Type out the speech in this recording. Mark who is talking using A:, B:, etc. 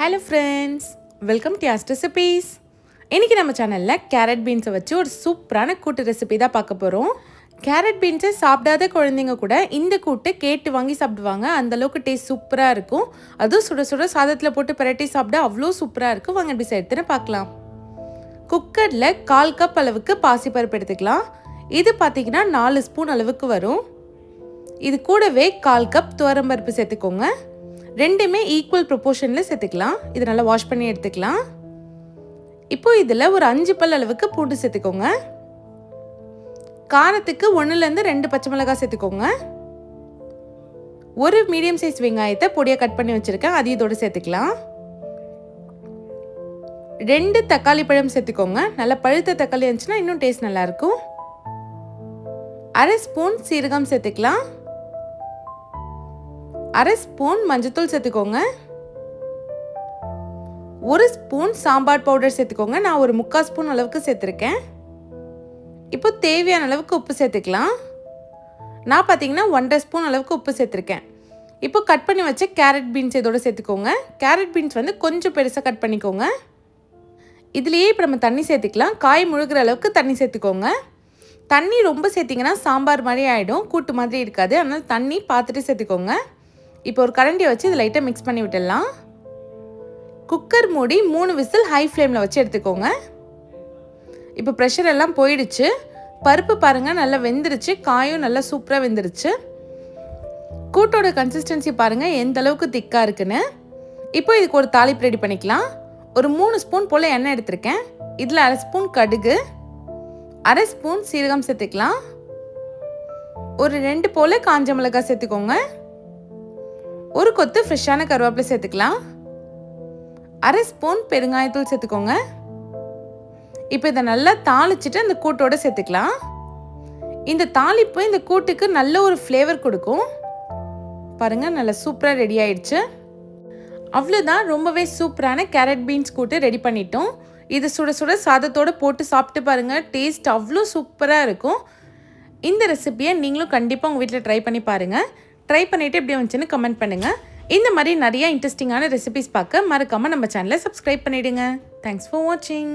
A: Hello friends welcome to ஆஸ்ட் recipes இன்றைக்கி நம்ம சேனலில் கேரட் பீன்ஸை வச்சு ஒரு சூப்பரான கூட்டு ரெசிபி தான் பார்க்க போகிறோம் கேரட் பீன்ஸை சாப்பிடாத குழந்தைங்க கூட இந்த கூட்டு கேட்டு வாங்கி சாப்பிடுவாங்க. அந்த அளவுக்கு டேஸ்ட் சூப்பராக இருக்கும். அதுவும் சுட சுட சாதத்தில் போட்டு பிரட்டி சாப்பிட அவ்வளோ சூப்பராக இருக்கும். வாங்க எப்படி சேர்த்துன்னு பார்க்கலாம். குக்கரில் கால் கப் அளவுக்கு பாசிப்பருப்பு எடுத்துக்கலாம். இது பார்த்தீங்கன்னா நாலு ஸ்பூன் அளவுக்கு வரும். இது கூடவே கால் கப் துவரம்பருப்பு சேர்த்துக்கோங்க. ரெண்டுமே ஈக்குவல் ப்ரொப்போர்ஷனில் சேர்த்துக்கலாம். இது நல்லா வாஷ் பண்ணி எடுத்துக்கலாம். இப்போ இதில் ஒரு அஞ்சு பல் அளவுக்கு பூண்டு சேர்த்துக்கோங்க. காரத்துக்கு ஒன்றுலேருந்து ரெண்டு பச்சை மிளகாய் சேர்த்துக்கோங்க. ஒரு மீடியம் சைஸ் வெங்காயத்தை பொடியாக கட் பண்ணி வச்சுருக்கேன். அதையும் இதோடு சேர்த்துக்கலாம். ரெண்டு தக்காளி பழம் சேர்த்துக்கோங்க. நல்லா பழுத்த தக்காளி இருந்துச்சுன்னா இன்னும் டேஸ்ட் நல்லாயிருக்கும் அரை ஸ்பூன் சீரகம் சேர்த்துக்கலாம். அரை ஸ்பூன் மஞ்சத்தூள் சேர்த்துக்கோங்க. ஒரு ஸ்பூன் சாம்பார் பவுடர் சேர்த்துக்கோங்க. நான் ஒரு முக்கால் ஸ்பூன் அளவுக்கு சேர்த்துருக்கேன். இப்போ தேவையான அளவுக்கு உப்பு சேர்த்துக்கலாம். நான் பார்த்தீங்கன்னா ஒன்றரை ஸ்பூன் அளவுக்கு உப்பு சேர்த்துருக்கேன். இப்போ கட் பண்ணி வச்ச கேரட் பீன்ஸ் இதோடு சேர்த்துக்கோங்க. கேரட் பீன்ஸ் வந்து கொஞ்சம் பெருசாக கட் பண்ணிக்கோங்க. இதுலேயே இப்போ நம்ம தண்ணி சேர்த்துக்கலாம். காய் முழுகிற அளவுக்கு தண்ணி சேர்த்துக்கோங்க. தண்ணி ரொம்ப சேர்த்திங்கன்னா சாம்பார் மாதிரி ஆகிடும் கூட்டு மாதிரி இருக்காது. அதனால் தண்ணி பார்த்துட்டு சேர்த்துக்கோங்க. இப்போ ஒரு கரண்டியை வச்சு இது லைட்டாக மிக்ஸ் பண்ணி விட்டுடலாம். குக்கர் மூடி மூணு விசில் ஹை ஃப்ளேமில் வச்சு எடுத்துக்கோங்க. இப்போ ப்ரெஷர் எல்லாம் போயிடுச்சு. பருப்பு பாருங்கள் நல்லா வெந்துருச்சு. காயும் நல்லா சூப்பராக வெந்துருச்சு. கூட்டோட கன்சிஸ்டன்சி பாருங்கள் எந்த அளவுக்கு திக்காக இருக்குன்னு. இப்போ இதுக்கு ஒரு தாளிப்பு ரெடி பண்ணிக்கலாம். ஒரு மூணு ஸ்பூன் போல் எண்ணெய் எடுத்திருக்கேன். இதில் அரை ஸ்பூன் கடுகு. அரை ஸ்பூன் சீரகம் சேர்த்துக்கலாம். ஒரு ரெண்டு போல் காஞ்ச மிளகாய் சேர்த்துக்கோங்க. ஒரு கொத்து ஃப்ரெஷ்ஷான கருவேப்பிலை சேர்த்துக்கலாம். அரை ஸ்பூன் பெருங்காயத்தூள் சேர்த்துக்கோங்க. இப்போ இதை நல்லா தாளிச்சிட்டு அந்த கூட்டோடு சேர்த்துக்கலாம். இந்த தாளிப்பு இந்த கூட்டுக்கு நல்ல ஒரு ஃப்ளேவர் கொடுக்கும். பாருங்கள் நல்லா சூப்பராக ரெடி ஆயிடுச்சு. அவ்வளோதான் ரொம்பவே சூப்பரான கேரட் பீன்ஸ் கூட்டு ரெடி பண்ணிட்டோம். இது சுட சுட சாதத்தோடு போட்டு சாப்பிட்டு பாருங்கள் டேஸ்ட் அவ்வளோ சூப்பராக இருக்கும். இந்த ரெசிபியை நீங்களும் கண்டிப்பாக உங்கள் வீட்டில் ட்ரை பண்ணி பாருங்கள் ட்ரை பண்ணிவிட்டு எப்படி வந்துச்சுன்னு கமெண்ட் பண்ணுங்கள் இந்த மாதிரி நிறைய இன்ட்ரெஸ்டிங்கான ரெசிபிஸ் பார்க்க மறக்காமல் நம்ம சேனலை சப்ஸ்கிரைப் பண்ணிவிடுங்க தேங்க்ஸ் ஃபார் வாட்சிங்